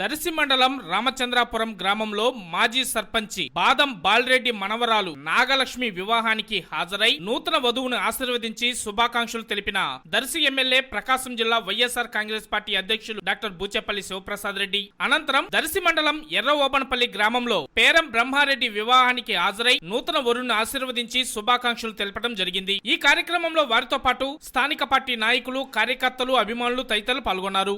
దర్శి మండలం రామచంద్రాపురం గ్రామంలో మాజీ సర్పంచి బాదం బాలరెడ్డి మనవరాలు నాగలక్ష్మి వివాహానికి హాజరై నూతన వధువును ఆశీర్వదించి శుభాకాంక్షలు తెలిపిన దర్శి ఎమ్మెల్యే ప్రకాశం జిల్లా వైఎస్ఆర్ కాంగ్రెస్ పార్టీ అధ్యక్షులు డాక్టర్ బూచేపల్లి శివప్రసాద్ రెడ్డి. అనంతరం దర్శి మండలం ఎర్ర ఓబనపల్లి గ్రామంలో పేరం బ్రహ్మారెడ్డి వివాహానికి హాజరై నూతన వరుణ్ణి ఆశీర్వదించి శుభాకాంక్షలు తెలపడం జరిగింది. ఈ కార్యక్రమంలో వారితో పాటు స్థానిక పార్టీ నాయకులు కార్యకర్తలు అభిమానులు తదితరులు పాల్గొన్నారు.